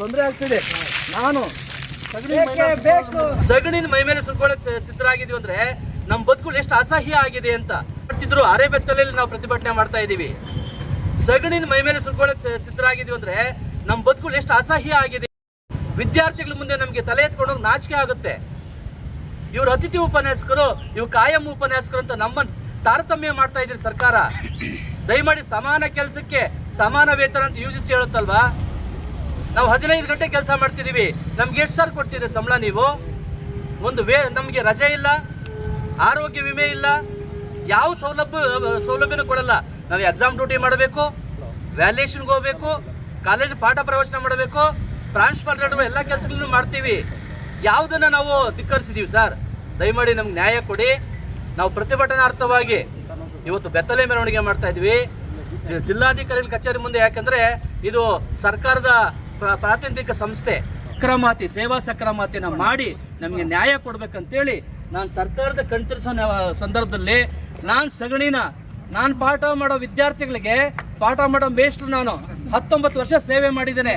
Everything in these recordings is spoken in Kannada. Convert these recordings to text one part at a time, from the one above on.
ತೊಂದರೆ ಆಗ್ತಿದೆ. ನಾನು. ಸಗಣಿನ ಮೈ ಮೇಲೆ ಸುರ್ಕೊಳಕ್ ಸಿದ್ಧ ಸಿದ್ಧರಾಗಿದ್ವಿ ಅಂದ್ರೆ ನಮ್ಮ ಬದುಕುಗಳು ಎಷ್ಟು ಅಸಹ್ಯ ಆಗಿದೆ ಅಂತ. ಮಾಡ್ತಿದ್ರು ಅರೆ ಬೆತ್ತಲೆಯಲ್ಲಿ ನಾವು ಪ್ರತಿಭಟನೆ ಮಾಡ್ತಾ ಇದೀವಿ ಸಗಣಿನ ಮೈ ಮೇಲೆ ಸುರ್ಕೊಳಕ್ ಸಿದ್ಧ ಸಿದ್ಧರಾಗಿದ್ವಿ ಅಂದ್ರೆ ನಮ್ಮ ಬದುಕುಗಳು ಎಷ್ಟು ಅಸಹ್ಯ ಆಗಿದೆ. ವಿದ್ಯಾರ್ಥಿಗಳ ಮುಂದೆ ನಮಗೆ ತಲೆ ಎತ್ಕೊಂಡೋಗಿ ನಾಚಿಕೆ ಆಗುತ್ತೆ. ಇವ್ರ ಅತಿಥಿ ಉಪನ್ಯಾಸಕರು ಇವ್ ಕಾಯಂ ಉಪನ್ಯಾಸಕರು ಅಂತ ನಮ್ಮ ತಾರತಮ್ಯ ಮಾಡ್ತಾ ಇದ್ರಿ ಸರ್ಕಾರ. ದಯಮಾಡಿ ಸಮಾನ ಕೆಲಸಕ್ಕೆ ಸಮಾನ ವೇತನ ಅಂತ ಯೋಜಿಸಿ ಹೇಳುತ್ತಲ್ವಾ? ನಾವು ಹದಿನೈದು ಗಂಟೆ ಕೆಲಸ ಮಾಡ್ತಿದ್ದೀವಿ. ನಮ್ಗೆ ಎಷ್ಟು ಸರ್ ಕೊಡ್ತೀರಿ ಸಂಬಳ ನೀವು? ಒಂದು ವೇ, ನಮಗೆ ರಜೆ ಇಲ್ಲ, ಆರೋಗ್ಯ ವಿಮೆ ಇಲ್ಲ, ಯಾವ ಸೌಲಭ್ಯ, ಸೌಲಭ್ಯನೂ ಕೊಡಲ್ಲ. ನಾವು ಎಕ್ಸಾಮ್ ಡ್ಯೂಟಿ ಮಾಡಬೇಕು ವ್ಯಾಲ್ಯೂಯೇಷನ್ಗೆ ಹೋಗಬೇಕು ಕಾಲೇಜ್ ಪಾಠ ಪ್ರವಚನ ಮಾಡಬೇಕು ನಡುವೆ ಎಲ್ಲ ಕೆಲಸಗಳನ್ನು ಮಾಡ್ತೀವಿ. ಯಾವುದನ್ನು ನಾವು ಧಿಕ್ಕರಿಸಿದ್ದೀವಿ ಸರ್? ದಯಮಾಡಿ ನಮ್ಗೆ ನ್ಯಾಯ ಕೊಡಿ. ನಾವು ಪ್ರತಿಭಟನಾರ್ಥವಾಗಿ ಇವತ್ತು ಬೆತ್ತಲೆ ಮೆರವಣಿಗೆ ಮಾಡ್ತಾ ಇದ್ವಿ. ಜಿಲ್ಲಾಧಿಕಾರಿಗಳ ಕಚೇರಿ ಮುಂದೆ ಯಾಕಂದರೆ ಇದು ಸರ್ಕಾರದ ಪ್ರಾತಿನಿಧಿಕ ಸಂಸ್ಥೆ ಸಕ್ರಮಾತಿ ಸೇವಾ ಸಕ್ರಮಾತಿನ ಮಾಡಿ ನಮಗೆ ನ್ಯಾಯ ಕೊಡ್ಬೇಕಂತೇಳಿ ನಾನು ಸರ್ಕಾರದ ಕಣ್ತಿರಿಸೋ ಸಂದರ್ಭದಲ್ಲಿ ನಾನು ಸಗಣಿನ, ನಾನು ಪಾಠ ಮಾಡೋ ವಿದ್ಯಾರ್ಥಿಗಳಿಗೆ, ಪಾಠ ಮಾಡೋ ಮೇಷ್ಟ್ರು ನಾನು ಹತ್ತೊಂಬತ್ತು ವರ್ಷ ಸೇವೆ ಮಾಡಿದ್ದೇನೆ.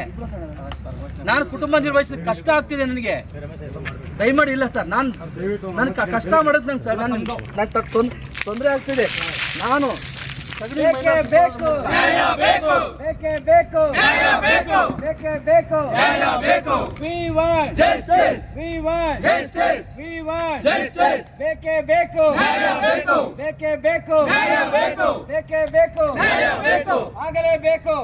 ನಾನು ಕುಟುಂಬ ನಿರ್ವಹಿಸಿದ ಕಷ್ಟ ಆಗ್ತಿದೆ ನನಗೆ. ದಯಮಾಡಿ ಇಲ್ಲ ಸರ್, ನಾನು ನನ್ನ ಕಷ್ಟ ಮಾಡೋದು ನಂಗೆ ಸರ್, ನಾನು ತೊಂದರೆ ಆಗ್ತಿದೆ. ನಾನು ಮೈ ಬೇಕೇ ಮೇಲೆ ಬೇಕು. ಬೇಕು. ಬೇಕೇ ಬೇಕು. ನ್ಯಾಯ ಬೇಕು. ಬೇಕೇ ಬೇಕು. ನ್ಯಾಯ ಬೇಕು. We want justice we want justice we justice ಬೇಕೇ ಬೇಕು. ನ್ಯಾಯ ಬೇಕು. ಬೇಕೇ ಬೇಕು. ನ್ಯಾಯ ಬೇಕು. ಬೇಕೇ ಬೇಕು. ನ್ಯಾಯ ಬೇಕು. ಆಗಲೇಬೇಕು